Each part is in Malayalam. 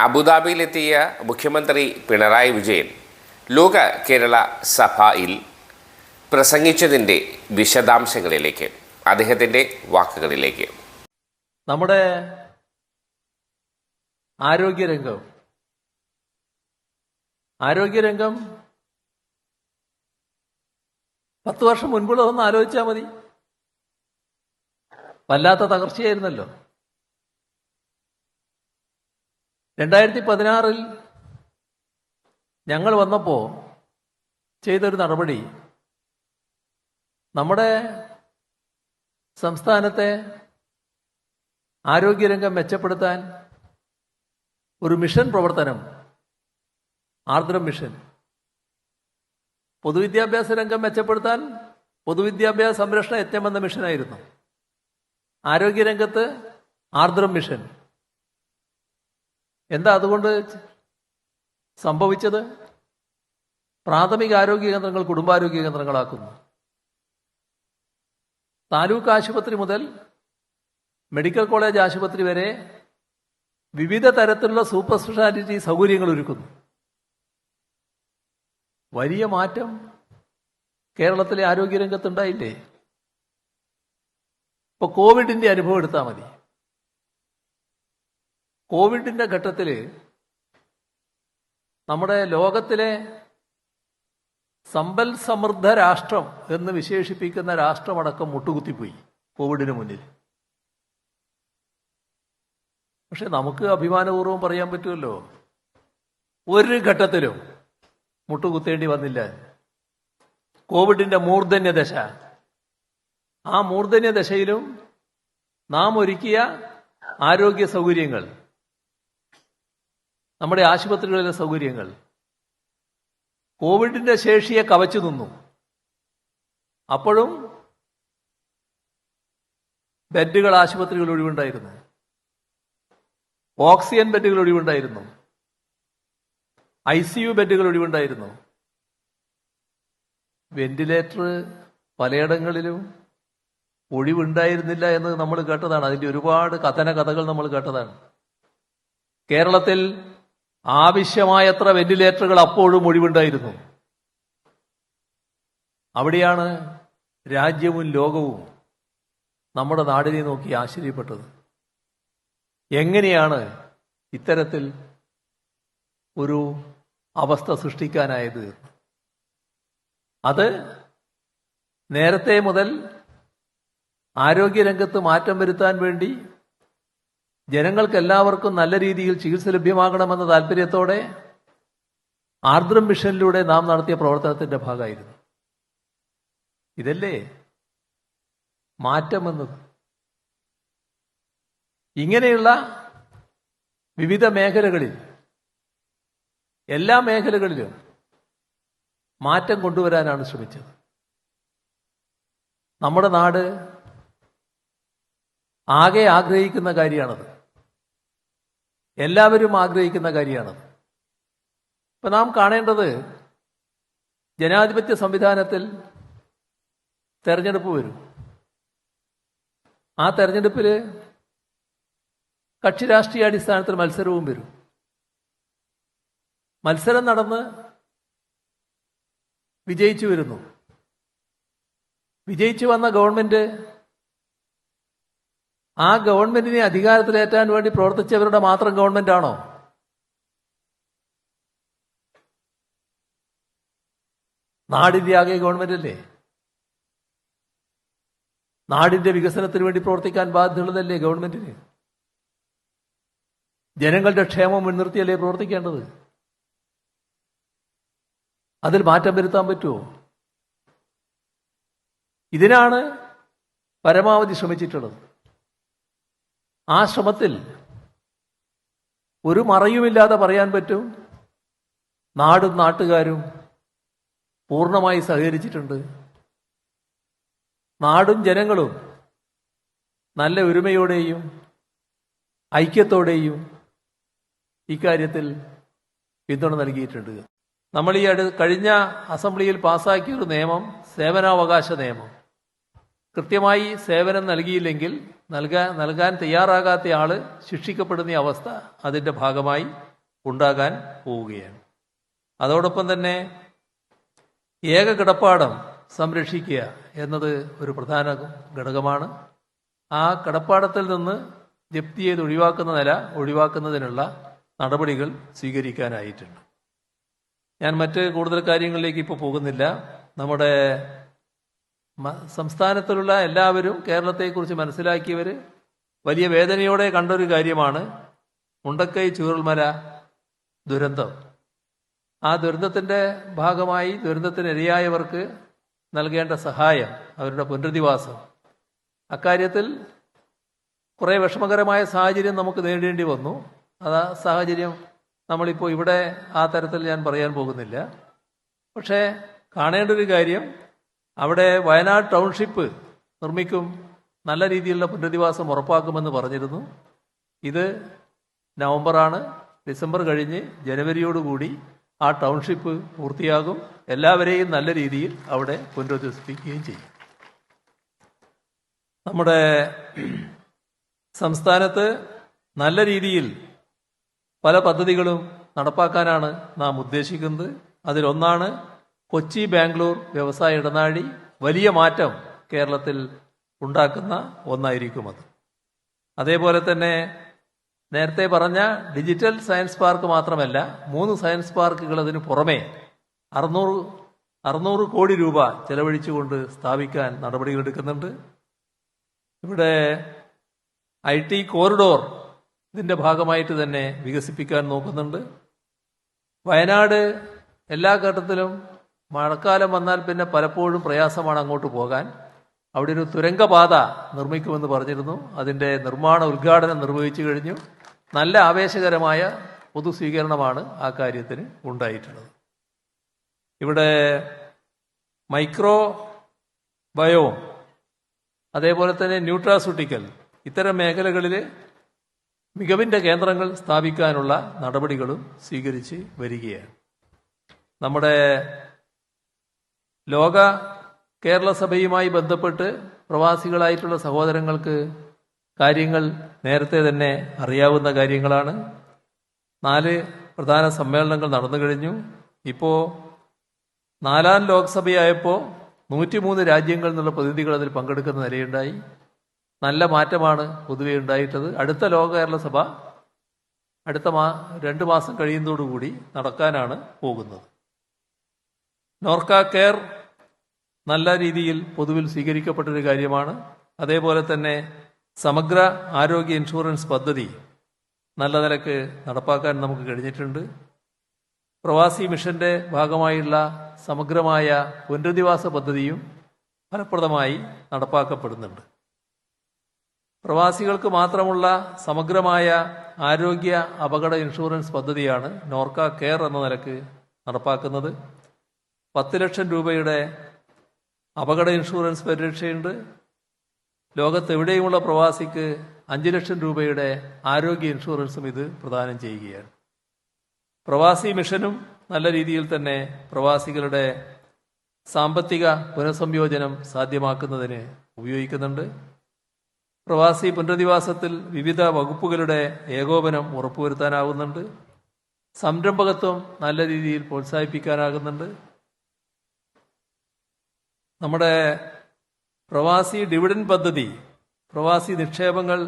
അബുദാബിയിലെത്തിയ മുഖ്യമന്ത്രി പിണറായി വിജയൻ ലോക കേരള സഭയിൽ പ്രസംഗിച്ചതിന്റെ വിശദാംശങ്ങളിലേക്ക് അദ്ദേഹത്തിന്റെ വാക്കുകളിലേക്ക്. നമ്മുടെ ആരോഗ്യരംഗം. ആരോഗ്യരംഗം പത്ത് വർഷം മുൻപുള്ളതൊന്ന് ആലോചിച്ചാൽ മതി. വല്ലാത്ത തകർച്ചയായിരുന്നല്ലോ. രണ്ടായിരത്തി പതിനാറിൽ ഞങ്ങൾ വന്നപ്പോൾ ചെയ്തൊരു നടപടി. നമ്മുടെ സംസ്ഥാനത്തെ ആരോഗ്യരംഗം മെച്ചപ്പെടുത്താൻ ഒരു മിഷൻ പ്രവർത്തനം ആർദ്രം മിഷൻ. പൊതുവിദ്യാഭ്യാസ രംഗം മെച്ചപ്പെടുത്താൻ പൊതുവിദ്യാഭ്യാസ സംരക്ഷണ യജ്ഞം എന്ന മിഷനായിരുന്നു. ആരോഗ്യരംഗത്ത് ആർദ്രം മിഷൻ. എന്താ അതുകൊണ്ട് സംഭവിച്ചത്? പ്രാഥമിക ആരോഗ്യ കേന്ദ്രങ്ങൾ കുടുംബാരോഗ്യ കേന്ദ്രങ്ങളാക്കുന്നു. താലൂക്ക് ആശുപത്രി മുതൽ മെഡിക്കൽ കോളേജ് ആശുപത്രി വരെ വിവിധ തരത്തിലുള്ള സൂപ്പർ സ്പെഷ്യാലിറ്റി സൗകര്യങ്ങൾ ഒരുക്കുന്നു. വലിയ മാറ്റം കേരളത്തിലെ ആരോഗ്യരംഗത്തുണ്ടായില്ലേ ഇപ്പൊ കോവിഡിന്റെ അനുഭവം എടുത്താൽ മതി. കോവിഡിന്റെ ഘട്ടത്തിൽ നമ്മുടെ ലോകത്തിലെ സമ്പൽ സമൃദ്ധ രാഷ്ട്രം എന്ന് വിശേഷിപ്പിക്കുന്ന രാഷ്ട്രമടക്കം മുട്ടുകുത്തിപ്പോയി കോവിഡിന് മുന്നിൽ. പക്ഷെ നമുക്ക് അഭിമാനപൂർവം പറയാൻ പറ്റുമല്ലോ ഒരു ഘട്ടത്തിലും മുട്ടുകുത്തേണ്ടി വന്നില്ല. കോവിഡിന്റെ മൂർധന്യ ദശ ആ മൂർധന്യ ദശയിലും നാം ഒരുക്കിയ ആരോഗ്യ സൗകര്യങ്ങൾ നമ്മുടെ ആശുപത്രികളിലെ സൗകര്യങ്ങൾ. കോവിഡിന്റെ ശേഷിയെ കവച്ചു നിന്നു. അപ്പോഴും ബെഡുകൾ ആശുപത്രികൾ ഒഴിവുണ്ടായിരുന്നു. ഓക്സിജൻ ബെഡുകൾ ഒഴിവുണ്ടായിരുന്നു. ഐ സി യു ബെഡുകൾ ഒഴിവുണ്ടായിരുന്നു. വെന്റിലേറ്റർ പലയിടങ്ങളിലും ഒഴിവുണ്ടായിരുന്നില്ല എന്ന് നമ്മൾ കേട്ടതാണ്. അതിന്റെ ഒരുപാട് കഥന കഥകൾ നമ്മൾ കേട്ടതാണ്. കേരളത്തിൽ ആവശ്യമായത്ര വെന്റിലേറ്ററുകൾ അപ്പോഴും ഒഴിവുണ്ടായിരുന്നു. അവിടെയാണ് രാജ്യവും ലോകവും നമ്മുടെ നാടിനെ നോക്കി ആശ്ചര്യപ്പെട്ടത്. എങ്ങനെയാണ് ഇത്തരത്തിൽ ഒരു അവസ്ഥ സൃഷ്ടിക്കാനായത് അത് നേരത്തെ മുതൽ ആരോഗ്യരംഗത്ത് മാറ്റം വരുത്താൻ വേണ്ടി ജനങ്ങൾക്ക് എല്ലാവർക്കും നല്ല രീതിയിൽ ചികിത്സ ലഭ്യമാകണമെന്ന താല്പര്യത്തോടെ ആർദ്രം മിഷനിലൂടെ നാം നടത്തിയ പ്രവർത്തനത്തിന്റെ ഭാഗമായിരുന്നു. ഇതല്ലേ? മാറ്റമെന്നത്. ഇങ്ങനെയുള്ള വിവിധ മേഖലകളിൽ എല്ലാ മേഖലകളിലും മാറ്റം കൊണ്ടുവരാനാണ് ശ്രമിച്ചത്. നമ്മുടെ നാട് ആകെ ആഗ്രഹിക്കുന്ന കാര്യമാണത്. എല്ലാവരും ആഗ്രഹിക്കുന്ന കാര്യമാണ്. ഇപ്പൊ നാം കാണേണ്ടത് ജനാധിപത്യ സംവിധാനത്തിൽ തെരഞ്ഞെടുപ്പ് വരും. ആ തെരഞ്ഞെടുപ്പിൽ കക്ഷി രാഷ്ട്രീയ അടിസ്ഥാനത്തിൽ മത്സരവും വരും. മത്സരം നടന്ന് വിജയിച്ചു വരുന്നു. വിജയിച്ചു വന്ന ഗവൺമെന്റ് ആ ഗവൺമെന്റിനെ അധികാരത്തിലേറ്റാൻ വേണ്ടി പ്രവർത്തിച്ചവരുടെ മാത്രം ഗവൺമെന്റ് ആണോ നാടിന്റെ ആകെ ഗവൺമെന്റ് അല്ലേ നാടിന്റെ വികസനത്തിന് വേണ്ടി പ്രവർത്തിക്കാൻ ബാധ്യതയുള്ളതല്ലേ ഗവൺമെന്റിന്? ജനങ്ങളുടെ ക്ഷേമം മുൻനിർത്തിയല്ലേ പ്രവർത്തിക്കേണ്ടത്? അതിൽ മാറ്റം വരുത്താൻ പറ്റുമോ? ഇതിനാണ് പരമാവധി ശ്രമിച്ചിട്ടുള്ളത്. ആ ശ്രമത്തിൽ ഒരു മറയുമില്ലാതെ പറയാൻ പറ്റും. നാടും നാട്ടുകാരും പൂർണമായി സഹകരിച്ചിട്ടുണ്ട്. നാടും ജനങ്ങളും നല്ല ഒരുമയോടെയും ഐക്യത്തോടെയും ഇക്കാര്യത്തിൽ പിന്തുണ നൽകിയിട്ടുണ്ട്. നമ്മൾ ഈ അടു കഴിഞ്ഞ അസംബ്ലിയിൽ പാസാക്കിയ ഒരു നിയമം സേവനാവകാശ നിയമം. കൃത്യമായി സേവനം നൽകിയില്ലെങ്കിൽ നൽകാൻ നൽകാൻ തയ്യാറാകാത്ത ആൾ ശിക്ഷിക്കപ്പെടുന്ന അവസ്ഥ അതിന്റെ ഭാഗമായി ഉണ്ടാകാൻ പോവുകയാണ്. അതോടൊപ്പം തന്നെ ഏക കിടപ്പാടം സംരക്ഷിക്കുക എന്നത് ഒരു പ്രധാന ഘടകമാണ്. ആ കിടപ്പാടത്തിൽ നിന്ന് ജപ്തി ചെയ്ത് ഒഴിവാക്കുന്ന നില ഒഴിവാക്കുന്നതിനുള്ള നടപടികൾ സ്വീകരിക്കാനായിട്ടുണ്ട്. ഞാൻ മറ്റ് കൂടുതൽ കാര്യങ്ങളിലേക്ക് ഇപ്പോൾ പോകുന്നില്ല. നമ്മുടെ സംസ്ഥാനത്തിലുള്ള എല്ലാവരും കേരളത്തെക്കുറിച്ച് മനസ്സിലാക്കിയവർ വലിയ വേദനയോടെ കണ്ടൊരു കാര്യമാണ്. മുണ്ടക്കൈ ചൂരൽമല ദുരന്തം. ആ ദുരന്തത്തിന്റെ ഭാഗമായി ദുരന്തത്തിനിരയായവർക്ക് നൽകേണ്ട സഹായം അവരുടെ പുനരധിവാസം. അക്കാര്യത്തിൽ കുറേ വിഷമകരമായ സാഹചര്യം നമുക്ക് നേടേണ്ടി വന്നു. അത് ആ സാഹചര്യം നമ്മളിപ്പോൾ ഇവിടെ ആ തരത്തിൽ ഞാൻ പറയാൻ പോകുന്നില്ല. പക്ഷേ കാണേണ്ട ഒരു കാര്യം അവിടെ വയനാട് ടൗൺഷിപ്പ് നിർമ്മിക്കും. നല്ല രീതിയിലുള്ള പുനരധിവാസം ഉറപ്പാക്കുമെന്ന് പറഞ്ഞിരുന്നു. ഇത് നവംബറാണ്. ഡിസംബർ കഴിഞ്ഞ് ജനുവരിയോടുകൂടി ആ ടൗൺഷിപ്പ് പൂർത്തിയാകും. എല്ലാവരെയും നല്ല രീതിയിൽ അവിടെ പുനരധിവസിപ്പിക്കുകയും ചെയ്യും. നമ്മുടെ സംസ്ഥാനത്ത് നല്ല രീതിയിൽ പല പദ്ധതികളും നടപ്പാക്കാനാണ് നാം ഉദ്ദേശിക്കുന്നത്. അതിലൊന്നാണ് കൊച്ചി ബാംഗ്ലൂർ വ്യവസായ ഇടനാഴി വലിയ മാറ്റം കേരളത്തിൽ ഉണ്ടാക്കുന്ന ഒന്നായിരിക്കും അത്. അതേപോലെ തന്നെ നേരത്തെ പറഞ്ഞ ഡിജിറ്റൽ സയൻസ് പാർക്ക് മാത്രമല്ല മൂന്ന് സയൻസ് പാർക്കുകൾ അതിന് പുറമെ അറുന്നൂറ് അറുന്നൂറ് കോടി രൂപ ചെലവഴിച്ചുകൊണ്ട് സ്ഥാപിക്കാൻ നടപടികൾ എടുക്കുന്നുണ്ട്. ഇവിടെ ഐ ടി കോറിഡോർ ഇതിന്റെ ഭാഗമായിട്ട് തന്നെ വികസിപ്പിക്കാൻ നോക്കുന്നുണ്ട്. വയനാട് എല്ലാ ഘട്ടത്തിലും മഴക്കാലം വന്നാൽ പിന്നെ പലപ്പോഴും പ്രയാസമാണ് അങ്ങോട്ട് പോകാൻ. അവിടെ ഒരു തുരങ്കപാത നിർമ്മിക്കുമെന്ന് പറഞ്ഞിരുന്നു. അതിന്റെ നിർമ്മാണ ഉദ്ഘാടനം നിർവഹിച്ചു കഴിഞ്ഞു. നല്ല ആവേശകരമായ പൊതു സ്വീകരണമാണ് ആ കാര്യത്തിന് ഉണ്ടായിട്ടുള്ളത്. ഇവിടെ മൈക്രോ ബയോ അതേപോലെ തന്നെ ന്യൂട്രാസ്യൂട്ടിക്കൽ ഇത്തരം മേഖലകളിൽ മികവിന്റെ കേന്ദ്രങ്ങൾ സ്ഥാപിക്കാനുള്ള നടപടികളും സ്വീകരിച്ച് വരികയാണ്. നമ്മുടെ ലോക കേരള സഭയുമായി ബന്ധപ്പെട്ട് പ്രവാസികളായിട്ടുള്ള സഹോദരങ്ങൾക്ക് കാര്യങ്ങൾ നേരത്തെ തന്നെ അറിയാവുന്ന കാര്യങ്ങളാണ്. നാല് പ്രധാന സമ്മേളനങ്ങൾ നടന്നു കഴിഞ്ഞു. ഇപ്പോൾ നാലാം ലോക്സഭയായപ്പോൾ നൂറ്റിമൂന്ന് രാജ്യങ്ങളിൽ നിന്നുള്ള പ്രതിനിധികൾ അതിൽ പങ്കെടുക്കുന്ന നിലയുണ്ടായി. നല്ല മാറ്റമാണ് പൊതുവെ ഉണ്ടായിട്ടത് അടുത്ത ലോക കേരള സഭ അടുത്ത മാ രണ്ട് മാസം കഴിയുന്നതോടുകൂടി നടക്കാനാണ് പോകുന്നത്. നോർക്ക കെയർ നല്ല രീതിയിൽ പൊതുവിൽ സ്വീകരിക്കപ്പെട്ടൊരു കാര്യമാണ്. അതേപോലെ തന്നെ സമഗ്ര ആരോഗ്യ ഇൻഷുറൻസ് പദ്ധതി നല്ല നിലയ്ക്ക് നടപ്പാക്കാൻ നമുക്ക് കഴിഞ്ഞിട്ടുണ്ട്. പ്രവാസി മിഷന്റെ ഭാഗമായുള്ള സമഗ്രമായ പുനരധിവാസ പദ്ധതിയും ഫലപ്രദമായി നടപ്പാക്കപ്പെടുന്നുണ്ട്. പ്രവാസികൾക്ക് മാത്രമുള്ള സമഗ്രമായ ആരോഗ്യ അപകട ഇൻഷുറൻസ് പദ്ധതിയാണ് നോർക്ക കെയർ എന്ന നിലയ്ക്ക് നടപ്പാക്കുന്നത്. പത്ത് ലക്ഷം രൂപയുടെ അപകട ഇൻഷുറൻസ് പരിരക്ഷയുണ്ട്. ലോകത്തെവിടെയുമുള്ള പ്രവാസിക്ക് അഞ്ച് ലക്ഷം രൂപയുടെ ആരോഗ്യ ഇൻഷുറൻസും ഇത് പ്രദാനം ചെയ്യുകയാണ്. പ്രവാസി മിഷനും നല്ല രീതിയിൽ തന്നെ പ്രവാസികളുടെ സാമ്പത്തിക പുനഃസംയോജനം സാധ്യമാക്കുന്നതിന് ഉപയോഗിക്കുന്നുണ്ട്. പ്രവാസി പുനരധിവാസത്തിൽ വിവിധ വകുപ്പുകളുടെ ഏകോപനം ഉറപ്പുവരുത്താനാകുന്നുണ്ട് സംരംഭകത്വം നല്ല രീതിയിൽ പ്രോത്സാഹിപ്പിക്കാനാകുന്നുണ്ട്. നമ്മുടെ പ്രവാസി ഡിവിഡൻ പദ്ധതി പ്രവാസി നിക്ഷേപങ്ങൾ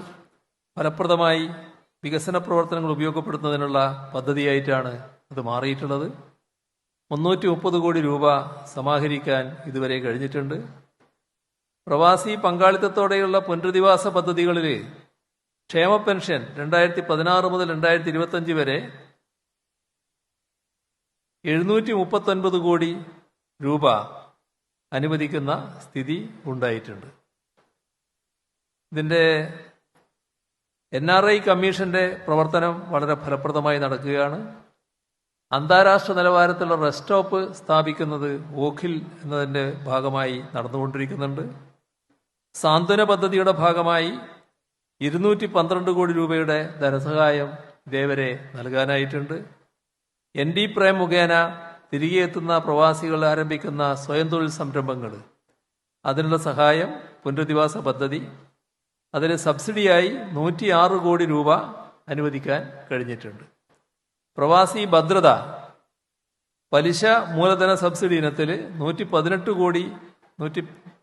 ഫലപ്രദമായി വികസന പ്രവർത്തനങ്ങൾ ഉപയോഗപ്പെടുത്തുന്നതിനുള്ള പദ്ധതിയായിട്ടാണ് അത് മാറിയിട്ടുള്ളത്. മുന്നൂറ്റി മുപ്പത് കോടി രൂപ സമാഹരിക്കാൻ ഇതുവരെ കഴിഞ്ഞിട്ടുണ്ട്. പ്രവാസി പങ്കാളിത്തത്തോടെയുള്ള പുനരധിവാസ പദ്ധതികളിൽ ക്ഷേമ പെൻഷൻ രണ്ടായിരത്തി പതിനാറ് മുതൽ രണ്ടായിരത്തി ഇരുപത്തഞ്ച് വരെ എഴുന്നൂറ്റി മുപ്പത്തൊൻപത് കോടി രൂപ അനുവദിക്കുന്ന സ്ഥിതി ഉണ്ടായിട്ടുണ്ട്. ഇതിന്റെ എൻ ആർ ഐ കമ്മീഷന്റെ പ്രവർത്തനം വളരെ ഫലപ്രദമായി നടക്കുകയാണ്. അന്താരാഷ്ട്ര നിലവാരത്തിലുള്ള റെസ്റ്റ് സ്റ്റോപ്പ് സ്ഥാപിക്കുന്നത് ഓഖിൽ എന്നതിന്റെ ഭാഗമായി നടന്നുകൊണ്ടിരിക്കുന്നുണ്ട്. സാന്ത്വന പദ്ധതിയുടെ ഭാഗമായി ഇരുന്നൂറ്റി പന്ത്രണ്ട് കോടി രൂപയുടെ ധനസഹായം ഇതേവരെ നൽകാനായിട്ടുണ്ട്. എൻ ഡി പ്രേം മുഖേന തിരികെ എത്തുന്ന പ്രവാസികൾ ആരംഭിക്കുന്ന സ്വയം തൊഴിൽ സംരംഭങ്ങൾ. അതിനുള്ള സഹായം പുനരധിവാസ പദ്ധതി. അതിന് സബ്സിഡിയായി നൂറ്റി ആറ് കോടി രൂപ അനുവദിക്കാൻ കഴിഞ്ഞിട്ടുണ്ട്. പ്രവാസി ഭദ്രത. പലിശ മൂലധന സബ്സിഡി ഇനത്തിൽ നൂറ്റി പതിനെട്ട് കോടി നൂറ്റി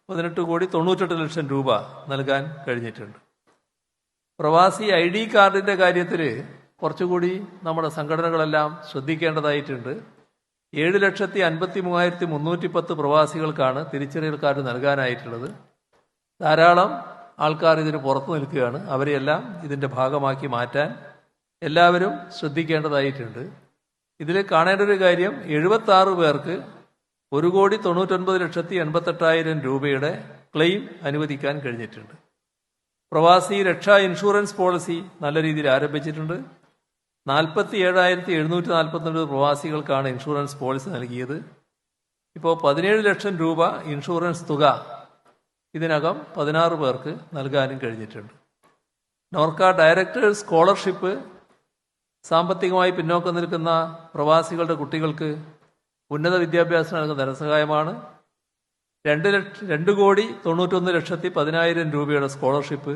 പതിനെട്ട് കോടി തൊണ്ണൂറ്റെട്ട് ലക്ഷം രൂപ നൽകാൻ കഴിഞ്ഞിട്ടുണ്ട്. പ്രവാസി ഐ ഡി കാർഡിന്റെ കാര്യത്തിൽ കുറച്ചുകൂടി നമ്മുടെ സംഘടനകളെല്ലാം ശ്രദ്ധിക്കേണ്ടതായിട്ടുണ്ട്. ഏഴ് ലക്ഷത്തി അൻപത്തി മൂവായിരത്തി മുന്നൂറ്റി പത്ത് പ്രവാസികൾക്കാണ് തിരിച്ചറിയൽ കാർഡ് നൽകാനായിട്ടുള്ളത്. ധാരാളം ആൾക്കാർ ഇതിന് പുറത്തു നിൽക്കുകയാണ്. അവരെയെല്ലാം ഇതിന്റെ ഭാഗമാക്കി മാറ്റാൻ എല്ലാവരും ശ്രദ്ധിക്കേണ്ടതായിട്ടുണ്ട്. ഇതിൽ കാണേണ്ട ഒരു കാര്യം എഴുപത്തി ആറ് പേർക്ക് ഒരു കോടി തൊണ്ണൂറ്റൊൻപത് ലക്ഷത്തി എൺപത്തെട്ടായിരം രൂപയുടെ ക്ലെയിം അനുവദിക്കാൻ കഴിഞ്ഞിട്ടുണ്ട്. പ്രവാസി രക്ഷാ ഇൻഷുറൻസ് പോളിസി നല്ല രീതിയിൽ ആരംഭിച്ചിട്ടുണ്ട്. നാൽപ്പത്തി ഏഴായിരത്തി എഴുന്നൂറ്റി നാൽപ്പത്തൊൻപത് പ്രവാസികൾക്കാണ് ഇൻഷുറൻസ് പോളിസി നൽകിയത്. ഇപ്പോൾ പതിനേഴ് ലക്ഷം രൂപ ഇൻഷുറൻസ് തുക ഇതിനകം പതിനാറ് പേർക്ക് നൽകാനും കഴിഞ്ഞിട്ടുണ്ട്. നോർക്ക ഡയറക്ടേഴ്സ് സ്കോളർഷിപ്പ് സാമ്പത്തികമായി പിന്നോക്കം നിൽക്കുന്ന പ്രവാസികളുടെ കുട്ടികൾക്ക് ഉന്നത വിദ്യാഭ്യാസം നൽകുന്ന ധനസഹായമാണ്. രണ്ട് ലക്ഷ രണ്ട് കോടി തൊണ്ണൂറ്റൊന്ന് ലക്ഷത്തി പതിനായിരം രൂപയുടെ സ്കോളർഷിപ്പ്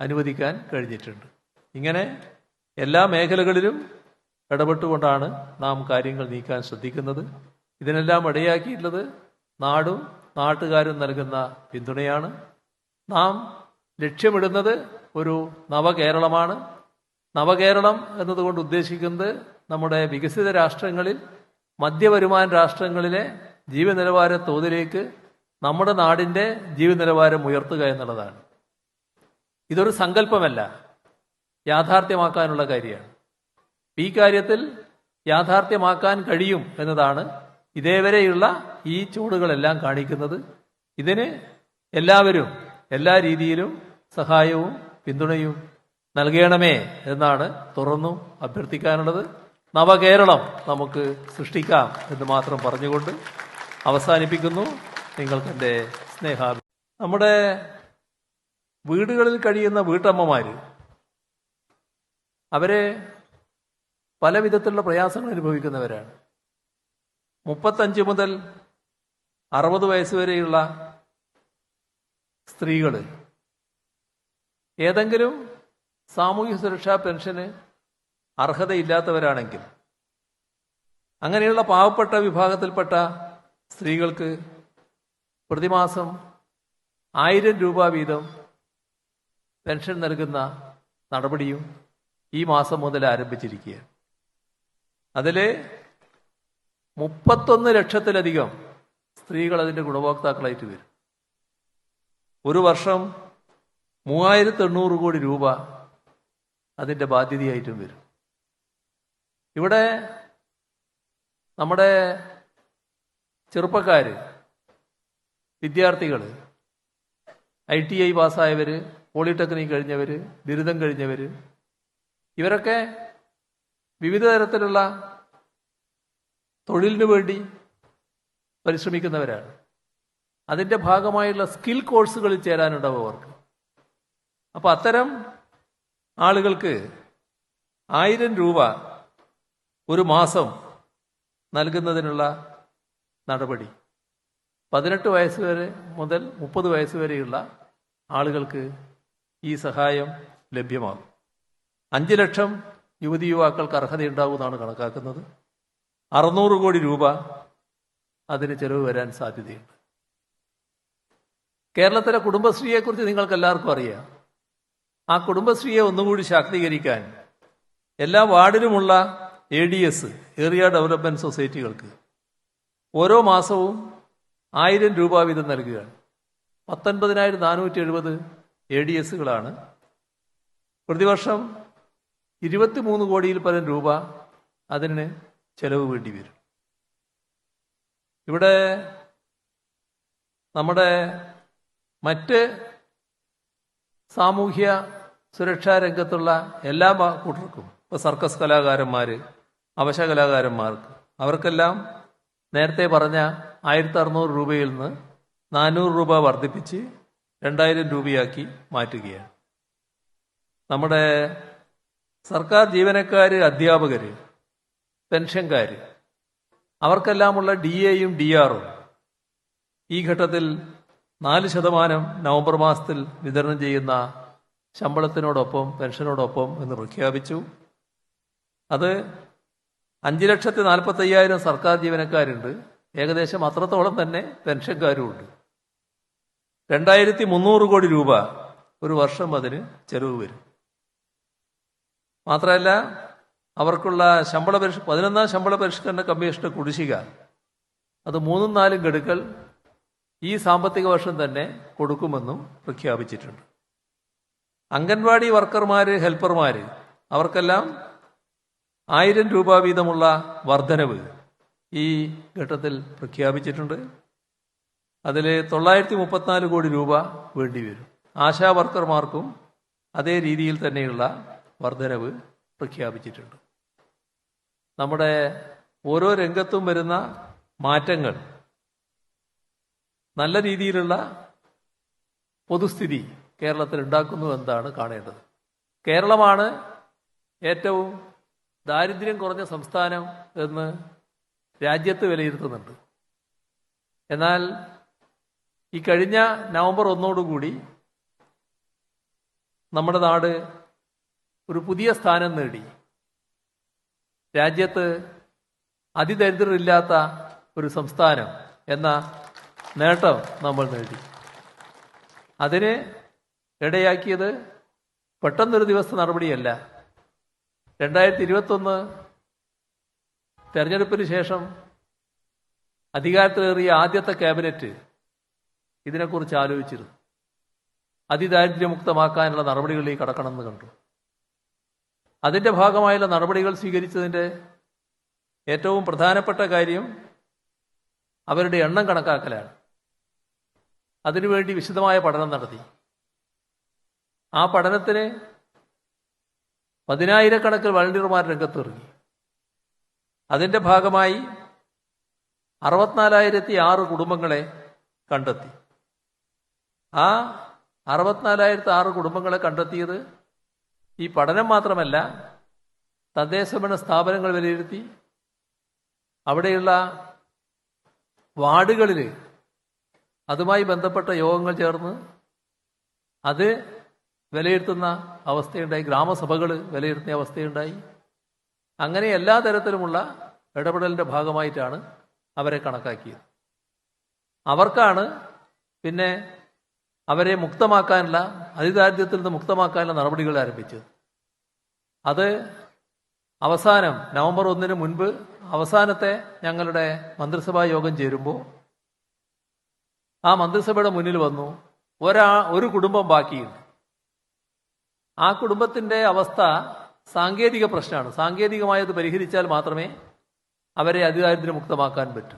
അനുവദിക്കാൻ കഴിഞ്ഞിട്ടുണ്ട്. ഇങ്ങനെ എല്ലാ മേഖലകളിലും ഇടപെട്ടുകൊണ്ടാണ് നാം കാര്യങ്ങൾ നീക്കാൻ ശ്രദ്ധിക്കുന്നത്. ഇതിനെല്ലാം ഇടയാക്കിയിട്ടുള്ളത് നാടും നാട്ടുകാരും നൽകുന്ന പിന്തുണയാണ്. നാം ലക്ഷ്യമിടുന്നത് ഒരു നവകേരളമാണ്. നവകേരളം എന്നതുകൊണ്ട് ഉദ്ദേശിക്കുന്നത് നമ്മുടെ വികസിത രാഷ്ട്രങ്ങളിൽ മധ്യവരുമാന രാഷ്ട്രങ്ങളിലെ ജീവനിലവാര തോതിലേക്ക് നമ്മുടെ നാടിന്റെ ജീവനിലവാരം ഉയർത്തുക എന്നുള്ളതാണ്. ഇതൊരു സങ്കല്പമല്ല. യാഥാർത്ഥ്യമാക്കാനുള്ള കാര്യമാണ്. ഈ കാര്യത്തിൽ യാഥാർത്ഥ്യമാക്കാൻ കഴിയും എന്നതാണ് ഇതേവരെയുള്ള ഈ ചൂടുകളെല്ലാം കാണിക്കുന്നത്. ഇതിന് എല്ലാവരും എല്ലാ രീതിയിലും സഹായവും പിന്തുണയും നൽകണമേ എന്നാണ് തുറന്നു അഭ്യർത്ഥിക്കാനുള്ളത്. നവകേരളം നമുക്ക് സൃഷ്ടിക്കാം എന്ന് മാത്രം പറഞ്ഞുകൊണ്ട് അവസാനിപ്പിക്കുന്നു. നിങ്ങൾക്ക് എന്റെ സ്നേഹാ നമ്മുടെ വീടുകളിൽ കഴിയുന്ന വീട്ടമ്മമാര് അവരെ പല വിധത്തിലുള്ള പ്രയാസങ്ങൾ അനുഭവിക്കുന്നവരാണ്. മുപ്പത്തഞ്ച് മുതൽ അറുപത് വയസ്സ് വരെയുള്ള സ്ത്രീകൾ ഏതെങ്കിലും സാമൂഹ്യ സുരക്ഷാ പെൻഷന് അർഹതയില്ലാത്തവരാണെങ്കിൽ അങ്ങനെയുള്ള പാവപ്പെട്ട വിഭാഗത്തിൽപ്പെട്ട സ്ത്രീകൾക്ക് പ്രതിമാസം ആയിരം രൂപ വീതം പെൻഷൻ നൽകുന്ന നടപടിയും ഈ മാസം മുതൽ ആരംഭിച്ചിരിക്കുകയാണ് അതിൽ മുപ്പത്തൊന്ന് ലക്ഷത്തിലധികം സ്ത്രീകൾ അതിന്റെ ഗുണഭോക്താക്കളായിട്ട് വരും. ഒരു വർഷം മൂവായിരത്തി എണ്ണൂറ് കോടി രൂപ അതിന്റെ ബാധ്യതയായിട്ടും വരും. ഇവിടെ നമ്മുടെ ചെറുപ്പക്കാർ വിദ്യാർത്ഥികൾ ഐ ടി ഐ പാസ്സായവർ പോളിടെക്നിക് കഴിഞ്ഞവർ ബിരുദം കഴിഞ്ഞവര് ഇവരൊക്കെ വിവിധ തരത്തിലുള്ള തൊഴിലിനു വേണ്ടി പരിശ്രമിക്കുന്നവരാണ്. അതിന്റെ ഭാഗമായുള്ള സ്കിൽ കോഴ്സുകളിൽ ചേരാനുണ്ടാവും അവർക്ക്. അപ്പൊ അത്തരം ആളുകൾക്ക് ആയിരം രൂപ ഒരു മാസം നൽകുന്നതിനുള്ള നടപടി. പതിനെട്ട് വയസ്സ് വരെ മുതൽ മുപ്പത് വയസ്സ് വരെയുള്ള ആളുകൾക്ക് ഈ സഹായം ലഭ്യമാകും. അഞ്ച് ലക്ഷം യുവതി യുവാക്കൾക്ക് അർഹതയുണ്ടാകുമെന്നാണ് കണക്കാക്കുന്നത്. അറുന്നൂറ് കോടി രൂപ അതിന് ചെലവ് വരാൻ സാധ്യതയുണ്ട്. കേരളത്തിലെ കുടുംബശ്രീയെക്കുറിച്ച് നിങ്ങൾക്ക് എല്ലാവർക്കും അറിയാം. ആ കുടുംബശ്രീയെ ഒന്നുകൂടി ശാക്തീകരിക്കാൻ എല്ലാ വാർഡിലുമുള്ള A D S area development സൊസൈറ്റികൾക്ക് ഓരോ മാസവും ആയിരം രൂപ വീതം നൽകുക പത്തൊൻപതിനായിരത്തി നാനൂറ്റി എഴുപത് എ ഡി എസുകളാണ് പ്രതിവർഷം ഇരുപത്തിമൂന്ന് കോടിയിൽ പരം രൂപ അതിന് ചെലവ് വേണ്ടി വരും. ഇവിടെ നമ്മുടെ മറ്റ് സാമൂഹ്യ സുരക്ഷാ രംഗത്തുള്ള എല്ലാ കൂട്ടർക്കും ഇപ്പൊ സർക്കസ് കലാകാരന്മാര് അവശ കലാകാരന്മാർക്ക് അവർക്കെല്ലാം നേരത്തെ പറഞ്ഞ ആയിരത്തി അറുന്നൂറ് രൂപയിൽ നിന്ന് നാനൂറ് രൂപ വർദ്ധിപ്പിച്ച് രണ്ടായിരം രൂപയാക്കി മാറ്റുകയാണ്. നമ്മുടെ സർക്കാർ ജീവനക്കാര് അധ്യാപകര് പെൻഷൻകാര് അവർക്കെല്ലാമുള്ള ഡി എയും ഡി ആറും ഈ ഘട്ടത്തിൽ നാല് ശതമാനം നവംബർ മാസത്തിൽ വിതരണം ചെയ്യുന്ന ശമ്പളത്തിനോടൊപ്പം പെൻഷനോടൊപ്പം എന്ന് പ്രഖ്യാപിച്ചു. അത് അഞ്ച് ലക്ഷത്തി നാൽപ്പത്തയ്യായിരം സർക്കാർ ജീവനക്കാരുണ്ട്. ഏകദേശം അത്രത്തോളം തന്നെ പെൻഷൻകാരുമുണ്ട് രണ്ടായിരത്തി മുന്നൂറ് കോടി രൂപ ഒരു വർഷം അതിന് ചെലവ് വരും. മാത്രമല്ല അവർക്കുള്ള ശമ്പള പരിഷ് പതിനൊന്നാം ശമ്പള പരിഷ്കരണ കമ്മീഷന്റെ കുടിശ്ശിക അത് മൂന്നും നാലും ഗഡുക്കൾ ഈ സാമ്പത്തിക വർഷം തന്നെ കൊടുക്കുമെന്നും പ്രഖ്യാപിച്ചിട്ടുണ്ട്. അംഗൻവാടി വർക്കർമാര് ഹെൽപ്പർമാര് അവർക്കെല്ലാം ആയിരം രൂപ വീതമുള്ള വർധനവ് ഈ ഘട്ടത്തിൽ പ്രഖ്യാപിച്ചിട്ടുണ്ട്. അതിൽ തൊള്ളായിരത്തി മുപ്പത്തിനാല് കോടി രൂപ വേണ്ടിവരും. ആശാ വർക്കർമാർക്കും അതേ രീതിയിൽ തന്നെയുള്ള വർധനവ് പ്രഖ്യാപിച്ചിട്ടുണ്ട്. നമ്മുടെ ഓരോ രംഗത്തും വരുന്ന മാറ്റങ്ങൾ നല്ല രീതിയിലുള്ള പൊതുസ്ഥിതി കേരളത്തിൽ ഉണ്ടാക്കുന്നു എന്നാണ് കാണേണ്ടത്. കേരളമാണ് ഏറ്റവും ദാരിദ്ര്യം കുറഞ്ഞ സംസ്ഥാനം എന്ന് രാജ്യത്ത് വിലയിരുത്തുന്നുണ്ട്. എന്നാൽ ഈ കഴിഞ്ഞ നവംബർ ഒന്നോടുകൂടി നമ്മുടെ നാട് ഒരു പുതിയ സ്ഥാനം നേടി. രാജ്യത്ത് അതിദരിദ്രരില്ലാത്ത ഒരു സംസ്ഥാനം എന്ന നേട്ടം നമ്മൾ നേടി. അതിന് ഇടയാക്കിയത് പെട്ടെന്നൊരു ദിവസത്തെ നടപടിയല്ല. രണ്ടായിരത്തി ഇരുപത്തൊന്ന് തെരഞ്ഞെടുപ്പിന് ശേഷം അധികാരത്തിലേറിയ ആദ്യത്തെ ക്യാബിനറ്റ് ഇതിനെക്കുറിച്ച് ആലോചിച്ചിരുന്നു. അതിദാരിദ്ര്യമുക്തമാക്കാനുള്ള നടപടികളിലേക്ക് കടക്കണമെന്ന് കണ്ടു. അതിന്റെ ഭാഗമായുള്ള നടപടികൾ സ്വീകരിച്ചതിന്റെ ഏറ്റവും പ്രധാനപ്പെട്ട കാര്യം അവരുടെ എണ്ണം കണക്കാക്കലാണ്. അതിനുവേണ്ടി വിശദമായ പഠനം നടത്തി. ആ പഠനത്തിന് പതിനായിരക്കണക്കിന് വളണ്ടിയർമാർ രംഗത്തിറങ്ങി. അതിന്റെ ഭാഗമായി അറുപത്തിനാലായിരത്തി ആറ് കുടുംബങ്ങളെ കണ്ടെത്തി. ആ അറുപത്തിനാലായിരത്തി ആറ് കുടുംബങ്ങളെ കണ്ടെത്തിയത് ഈ പഠനം മാത്രമല്ല തദ്ദേശഭരണ സ്ഥാപനങ്ങൾ വിലയിരുത്തി അവിടെയുള്ള വാർഡുകളിൽ അതുമായി ബന്ധപ്പെട്ട യോഗങ്ങൾ ചേർന്ന് അത് വിലയിരുത്തുന്ന അവസ്ഥയുണ്ടായി ഗ്രാമസഭകൾ വിലയിരുത്തുന്ന അവസ്ഥയുണ്ടായി. അങ്ങനെ എല്ലാ തരത്തിലുമുള്ള ഇടപെടലിന്റെ ഭാഗമായിട്ടാണ് അവരെ കണക്കാക്കിയത്. അവർക്കാണ് പിന്നെ അവരെ മുക്തമാക്കാനുള്ള അതിദാരിദ്ര്യത്തിൽ നിന്ന് മുക്തമാക്കാനുള്ള നടപടികൾ ആരംഭിച്ചു. അത് അവസാനം നവംബർ ഒന്നിന് മുൻപ് അവസാനത്തെ ഞങ്ങളുടെ മന്ത്രിസഭാ യോഗം ചേരുമ്പോൾ ആ മന്ത്രിസഭയുടെ മുന്നിൽ വന്നു. ഒരാ ഒരു കുടുംബം ബാക്കിയുണ്ട്. ആ കുടുംബത്തിന്റെ അവസ്ഥ സാങ്കേതിക പ്രശ്നമാണ്. സാങ്കേതികമായത് പരിഹരിച്ചാൽ മാത്രമേ അവരെ അതിദാരിദ്ര്യമുക്തമാക്കാൻ പറ്റൂ.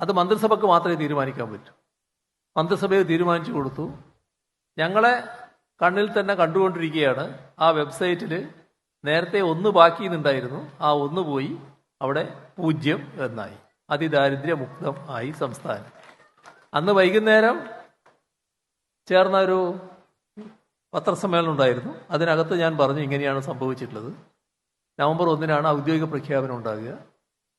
അത് മന്ത്രിസഭയ്ക്ക് മാത്രമേ തീരുമാനിക്കാൻ പറ്റൂ. മന്ത്രിസഭയെ തീരുമാനിച്ചു കൊടുത്തു. ഞങ്ങളെ കണ്ണിൽ തന്നെ കണ്ടുകൊണ്ടിരിക്കുകയാണ്. ആ വെബ്സൈറ്റിൽ നേരത്തെ ഒന്ന് ബാക്കി നിന്നുണ്ടായിരുന്നു ആ ഒന്ന് പോയി അവിടെ പൂജ്യം എന്നായി. അതിദാരിദ്ര്യമുക്തം ആയി സംസ്ഥാനം. അന്ന് വൈകുന്നേരം ചേർന്ന ഒരു പത്രസമ്മേളനം ഉണ്ടായിരുന്നു അതിനകത്ത് ഞാൻ പറഞ്ഞു ഇങ്ങനെയാണ് സംഭവിച്ചിട്ടുള്ളത്. നവംബർ ഒന്നിനാണ് ഔദ്യോഗിക പ്രഖ്യാപനം ഉണ്ടാകുക.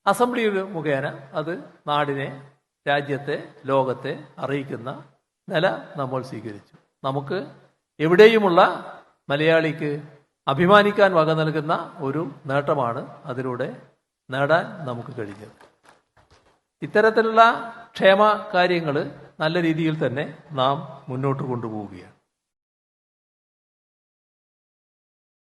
അസംബ്ലി മുഖേന അത് നാടിനെ രാജ്യത്തെ ലോകത്തെ അറിയിക്കുന്ന നില നമ്മൾ സ്വീകരിച്ചു. നമുക്ക് എവിടെയുമുള്ള മലയാളിക്ക് അഭിമാനിക്കാൻ വക നൽകുന്ന ഒരു നേട്ടമാണ് അതിലൂടെ നേടാൻ നമുക്ക് കഴിഞ്ഞത്. ഇത്തരത്തിലുള്ള ക്ഷേമ കാര്യങ്ങൾ നല്ല രീതിയിൽ തന്നെ നാം മുന്നോട്ട് കൊണ്ടുപോവുകയാണ്.